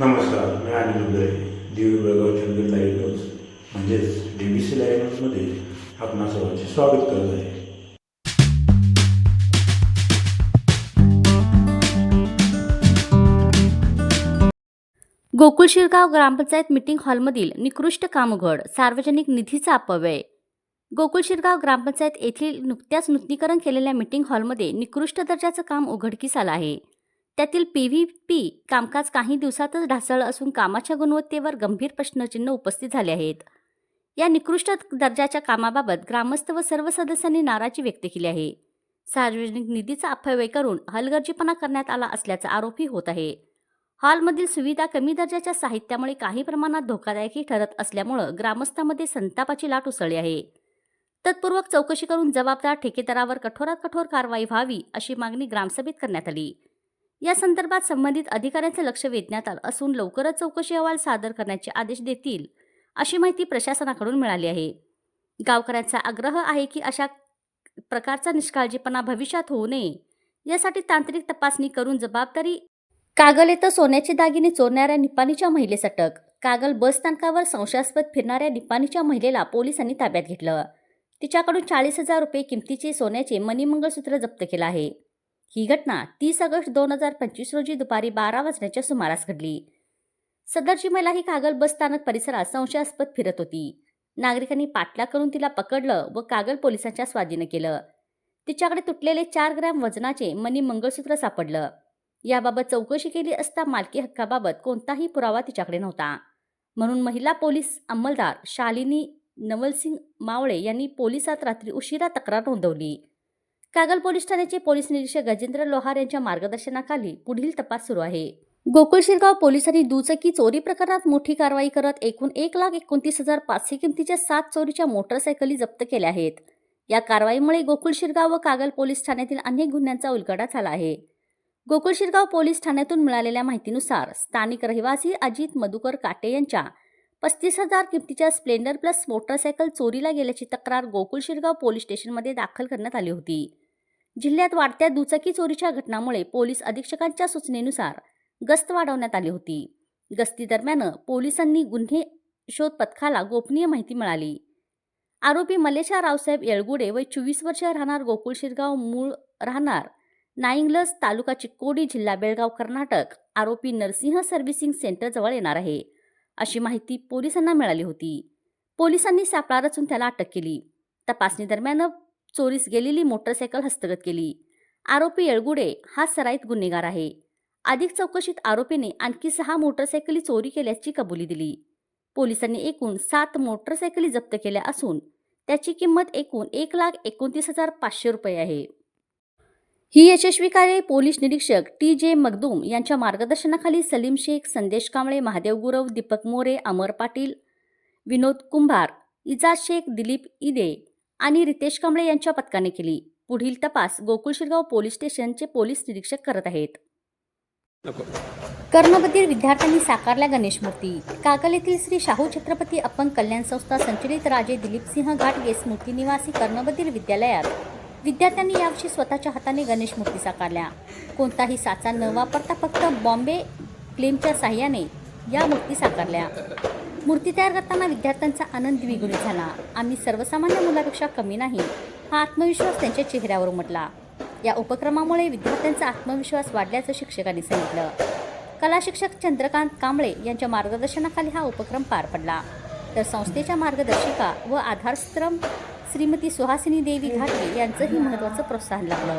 नमस्कार मी अनिल उदय दीड Belgaum Chandan live news म्हणजेच डी बी सी लाईव्ह न्यूजमध्ये आपणा सर्वांचे स्वागत करत आहे. गोकुळ शिरगाव ग्रामपंचायत मीटिंग हॉलमधील निकृष्ट काम सार्वजनिक निधीचा अपव्यय. गोकुळ शिरगाव ग्रामपंचायत येथील नुकत्याच नूतनीकरण केलेल्या मीटिंग हॉलमध्ये निकृष्ट दर्जाचं काम उघडकीस आलं आहे. त्यातील पी व्ही पी कामकाज काही दिवसातच ढासळलं असून कामाच्या गुणवत्तेवर गंभीर प्रश्नचिन्ह उपस्थित झाले आहेत. या निकृष्ट दर्जाच्या कामाबाबत ग्रामस्थ व सर्व सदस्यांनी नाराजी व्यक्त केली आहे. सार्वजनिक निधीचा अपव्यय करून हलगर्जीपणा करण्यात आला असल्याचा आरोपही होत आहे. हॉलमधील सुविधा कमी दर्जाच्या साहित्यामुळे काही प्रमाणात धोकादायकही ठरत असल्यामुळं ग्रामस्थांमध्ये संतापाची लाट उसळली आहे. तत्पूर्वक चौकशी करून जबाबदार ठेकेदारावर कठोरात कठोर कारवाई व्हावी अशी मागणी ग्रामसभेत करण्यात आली. या संदर्भात संबंधित अधिकाऱ्यांचे लक्ष वेधण्यात आलं असून लवकरच चौकशी अहवाल सादर करण्याचे आदेश देतील अशी माहिती प्रशासनाकडून मिळाली आहे. गावकऱ्यांचा आग्रह आहे की अशा प्रकारचा निष्काळजीपणा भविष्यात होऊ नये. यासाठी तांत्रिक तपासणी करून जबाबदारी कागल येथं सोन्याचे दागिने चोरणाऱ्या निपाणीच्या महिलेस अटक. कागल बस स्थानकावर संशयास्पद फिरणाऱ्या निपाणीच्या महिलेला पोलिसांनी ताब्यात घेतलं. तिच्याकडून चाळीस हजार रुपये किमतीचे सोन्याचे मणिमंगळसूत्र जप्त केलं आहे. ही घटना तीस ऑगस्ट दोन हजार पंचवीस रोजी दुपारी बारा वाजण्याच्या सुमारास घडली. सदरची महिला ही कागल बस स्थानक परिसरात संशयास्पद फिरत होती. नागरिकांनी पाठलाग करून तिला पकडलं व कागल पोलिसांच्या स्वाधीनं केलं. तिच्याकडे तुटलेले चार ग्रॅम वजनाचे मनी मंगळसूत्र सापडलं. याबाबत चौकशी केली असता मालकी हक्काबाबत कोणताही पुरावा तिच्याकडे नव्हता. म्हणून महिला पोलीस अंमलदार शालिनी नवलसिंग मावळे यांनी पोलिसात रात्री उशिरा तक्रार नोंदवली. कागल पोलीस ठाण्याचे पोलीस निरीक्षक गजेंद्र लोहार यांच्या मार्गदर्शनाखाली पुढील तपास सुरू आहे. गोकुळ शिरगाव पोलिसांनी दुचाकी चोरी प्रकरणात मोठी कारवाई करत एकूण एक लाख एकोणतीस हजार पाचशे किमतीच्या सात चोरीच्या मोटरसायकली जप्त केल्या आहेत. या कारवाईमुळे गोकुळ शिरगाव व कागल पोलीस ठाण्यातील अनेक गुन्ह्यांचा उलगडा झाला आहे. गोकुळ शिरगाव पोलीस ठाण्यातून मिळालेल्या माहितीनुसार स्थानिक रहिवासी अजित मधुकर काटे यांच्या पस्तीस हजार किमतीच्या स्प्लेंडर प्लस मोटरसायकल चोरीला गेल्याची तक्रार गोकुळ शिरगाव पोलीस स्टेशनमध्ये दाखल करण्यात आली होती. जिल्ह्यात वाढत्या दुचाकी चोरीच्या घटनामुळे पोलीस अधीक्षकांच्या सूचनेनुसार गस्त वाढवण्यात आली होती. गस्ती दरम्यान पोलिसांनी गुन्हे शोध पथकाला गोपनीय माहिती मिळाली. आरोपी मलेशा रावसाहेब येळगुडे व चोवीस वर्ष राहणार गोकुळ शिरगाव मूळ राहणार नाईंगलस तालुका चिक्कोडी जिल्हा बेळगाव कर्नाटक. आरोपी नरसिंह सर्व्हिसिंग सेंटरजवळ येणार आहे अशी माहिती पोलिसांना मिळाली होती. पोलिसांनी सापळा रचून त्याला अटक केली. तपासणी दरम्यान चोरीस गेलेली मोटरसायकल हस्तगत केली. आरोपी येळगुडे हा सराईत गुन्हेगार आहे. अधिक चौकशीत आरोपीने आणखी सहा मोटरसायकली चोरी केल्याची कबुली दिली. पोलिसांनी एकूण सात मोटरसायकली जप्त केल्या असून त्याची किंमत एकूण एक लाख एकोणतीस हजार पाचशे रुपये आहे. ही यशस्वी कार्य पोलीस निरीक्षक टी जे मगदूम यांच्या मार्गदर्शनाखाली सलीम शेख संदेश कांबळे महादेव गुरव दीपक मोरे अमर पाटील विनोद कुंभार इजाज शेख दिलीप इदे आणि रितेश कांबळे यांच्या पथकाने केली. पुढील तपास गोकुळ शिरगाव पोलीस स्टेशनचे पोलीस निरीक्षक करत आहेत. कर्णबधीर विद्यार्थ्यांनी साकारल्या गणेश मूर्ती. कागल येथील श्री शाहू छत्रपती अपंग कल्याण संस्था संचलित राजे दिलीपसिंह घाटगे स्मृती निवासी कर्णबधीर विद्यालयात. विद्यार्थ्यांनी यावर्षी स्वतःच्या हाताने गणेश मूर्ती साकारल्या. कोणताही साचा न वापरता फक्त बॉम्बे क्लेमच्या साह्याने या मूर्ती साकारल्या. मूर्ती तयार करताना विद्यार्थ्यांचा आनंद द्विगुणित झाला. आम्ही सर्वसामान्य मुलापेक्षा कमी नाही हा आत्मविश्वास त्यांच्या चेहऱ्यावर उमटला. या उपक्रमामुळे विद्यार्थ्यांचा आत्मविश्वास वाढल्याचं शिक्षकांनी सांगितलं. कला शिक्षक चंद्रकांत कांबळे यांच्या मार्गदर्शनाखाली हा उपक्रम पार पडला. तर संस्थेच्या मार्गदर्शिका व आधारस्तंभ श्रीमती सुहासिनी देवी घाटगे यांचंही महत्त्वाचं प्रोत्साहन लाभलं.